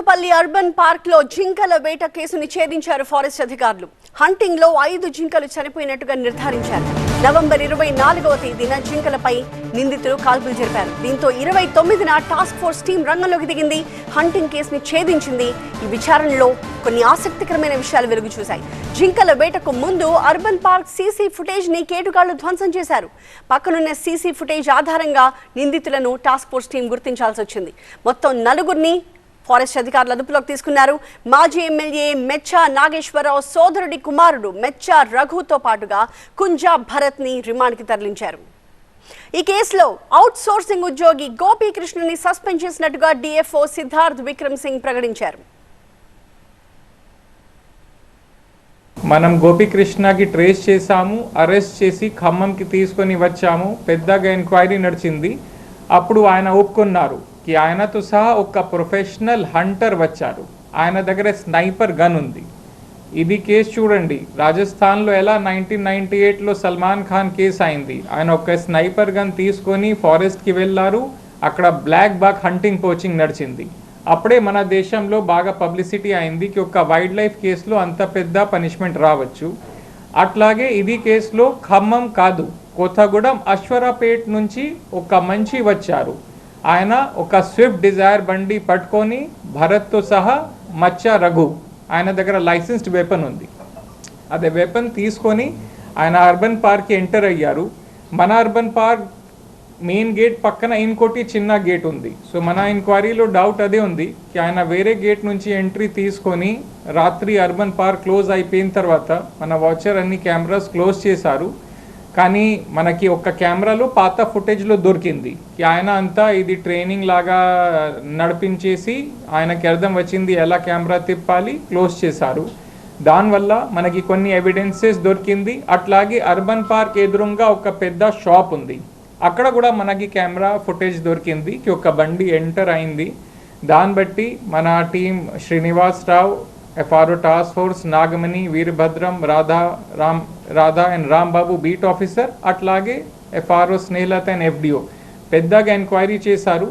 Motupalli urban పార్క్లో జింకల వేట కేసుని ఛేదించారు ఫారెస్ట్ అధికారులు. హంటింగ్లో ఐదు జింకలు చనిపోయినట్టుగా నిర్ధారించారు. నవంబర్ ఇరవై నాలుగవ తేదీన జింకలపై నిందితులు కాల్పులు జరిపారు. దీంతో ఇరవై తొమ్మిదిన టాస్క్ ఫోర్స్ టీం రంగంలోకి దిగింది. హంటింగ్ కేసుని ఛేదించింది. ఈ విచారణలో కొన్ని ఆసక్తికరమైన విషయాలు వెలుగు చూశాయి. జింకల వేటకు ముందు అర్బన్ పార్క్ సీసీ ఫుటేజ్ని కేటుగాళ్ళు ధ్వంసం చేశారు. పక్కనున్న సీసీ ఫుటేజ్ ఆధారంగా నిందితులను టాస్క్ ఫోర్స్ టీం గుర్తించాల్సి వచ్చింది. మొత్తం నలుగురిని ఫారెస్ట్ అధికారులు అదుపులోకి తీసుకున్నారు. మాజీ ఎమ్మెల్యే మెచ్చా నాగేశ్వరరావు సోదరుడి కుమారుడు మెచ్చా రఘుతో పాటుగా కుంజా భరత్ని రిమాండ్కి తరలించారు. ఈ కేసులో అవుట్ సోర్సింగ్ ఉద్యోగి గోపీకృష్ణని సస్పెండ్ చేసినట్టుగా డిఎఫ్ఓ సిద్ధార్థ్ విక్రమ్ సింగ్ ప్రకటించారు. మనం గోపికృష్ణకి ట్రేస్ చేశాము అరెస్ట్ చేసి ఖమ్మంకి తీసుకొని వచ్చాము పెద్దగా ఎంక్వైరీ నడిచింది. అప్పుడు ఆయన ఒప్పుకున్నారు. కి ఆయనతో సహా ఒక ప్రొఫెషనల్ హంటర్ వచ్చారు ఆయన దగ్గర స్నైపర్ గన్ ఉంది. ఇది కేసు చూడండి. రాజస్థాన్లో ఎలా నైన్టీన్ నైన్టీ ఎయిట్లో సల్మాన్ ఖాన్ కేసు అయింది. ఆయన ఒక స్నైపర్ గన్ తీసుకొని ఫారెస్ట్కి వెళ్ళారు. అక్కడ బ్లాక్ బాక్ హంటింగ్ కోచింగ్ నడిచింది. అప్పుడే మన దేశంలో బాగా పబ్లిసిటీ అయింది కి ఒక వైల్డ్ లైఫ్ కేసులో అంత పెద్ద పనిష్మెంట్ రావచ్చు. అట్లాగే ఇది కేసులో ఖమ్మం కాదు. కొత్తగూడెం అశ్వరాపేట్ నుంచి ఒక మంచి వచ్చారు. ఆయన ఒక స్విఫ్ట్ డిజైర్ బండి పట్టుకొని భరత్తో సహా మచ్చ రఘు ఆయన దగ్గర లైసెన్స్డ్ వెపన్ ఉంది. అదే వెపన్ తీసుకొని ఆయన అర్బన్ పార్క్కి ఎంటర్ అయ్యారు. మన అర్బన్ పార్క్ మెయిన్ గేట్ పక్కన ఇంకోటి చిన్న గేట్ ఉంది. సో మన ఎంక్వైరీలో డౌట్ అదే ఉంది కి ఆయన వేరే గేట్ నుంచి ఎంట్రీ తీసుకొని రాత్రి అర్బన్ పార్క్ క్లోజ్ అయిపోయిన తర్వాత మన వాచర్ అన్ని కెమెరాస్ క్లోజ్ చేశారు. కానీ మనకి ఒక కెమెరాలో పాత ఫుటేజ్లో దొరికింది. ఆయన అంతా ఇది ట్రైనింగ్ లాగా నడిపించేసి ఆయనకి అర్థం వచ్చింది ఎలా కెమెరా తిప్పాలి క్లోజ్ చేశారు. దానివల్ల మనకి కొన్ని ఎవిడెన్సెస్ దొరికింది. అట్లాగే అర్బన్ పార్క్ ఎదురుగా ఒక పెద్ద షాప్ ఉంది. అక్కడ కూడా మనకి కెమెరా ఫుటేజ్ దొరికింది. ఒక బండి ఎంటర్ అయింది. దాన్ని బట్టి మన team Srinivas FRO task force Nagamani Veerabhadram Radha Ram Radha and Rambabu beat officer అట్లాగే ఎఫ్ఆర్ఓ స్నేహలత అండ్ ఎఫ్డిఓ పెద్దగా ఎంక్వైరీ చేశారు.